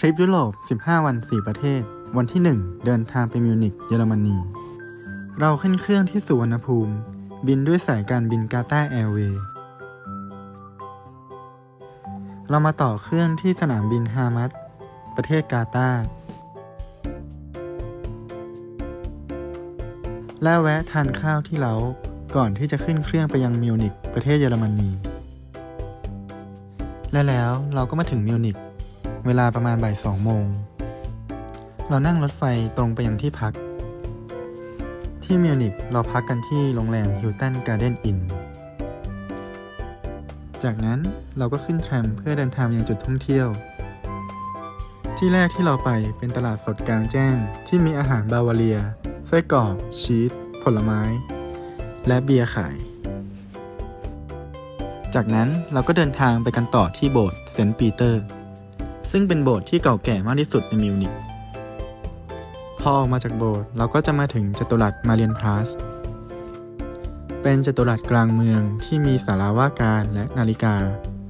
ทริปยุโรป 15 วัน 4 ประเทศ วันที่ 1 เดินทางไปมิวนิกเยอรมนี เราขึ้นเครื่องที่สุวรรณภูมิ บินด้วยสายการบินกาตาร์แอร์เวย์ เรามาต่อเครื่องที่สนามบินฮามัดประเทศกาตาร์และแวะทานข้าวที่เราก่อนที่จะขึ้นเครื่องไปยังมิวนิกประเทศเยอรมนี และแล้วเราก็มาถึงมิวนิก เวลาประมาณบ่ายสองโมง เรานั่งรถไฟตรงไปยังที่พัก ที่มิวนิกเราพักกันที่โรงแรมฮิลตันการ์เดนอิน จากนั้นเราก็ขึ้นแทรมเพื่อเดินทางยังจุดท่องเที่ยว ที่แรกที่เราไปเป็นตลาดสดกลางแจ้งที่มีอาหารบาวาเรียไส้กรอก ชีส ผลไม้ และเบียร์ขาย จากนั้นเราก็เดินทางไปกันต่อที่โบสถ์เซนต์ปีเตอร์ ซึ่งเป็นโบสถ์ที่เก่าแก่มากที่สุดในมิวนิกพอออกมาจากโบสถ์เราก็จะมาถึงจัตุรัสมาเรียนพลาส เป็นจัตุรัสกลางเมืองที่มีศาลาว่าการและนาฬิกา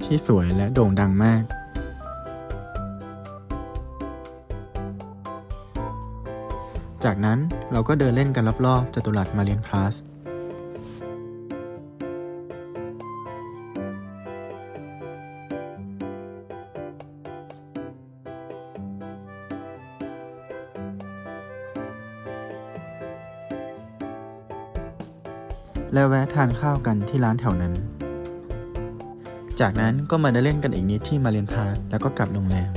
ที่สวยและโด่งดังมาก จากนั้นเราก็เดินเล่นกันรอบๆจัตุรัสมาเรียนพลาส และแวะทานข้าวกันที่ร้านแถวนั้น จากนั้นก็มาได้เล่นกันอีกนิดที่มาเรียนพาร์คแล้วก็กลับโรงแรม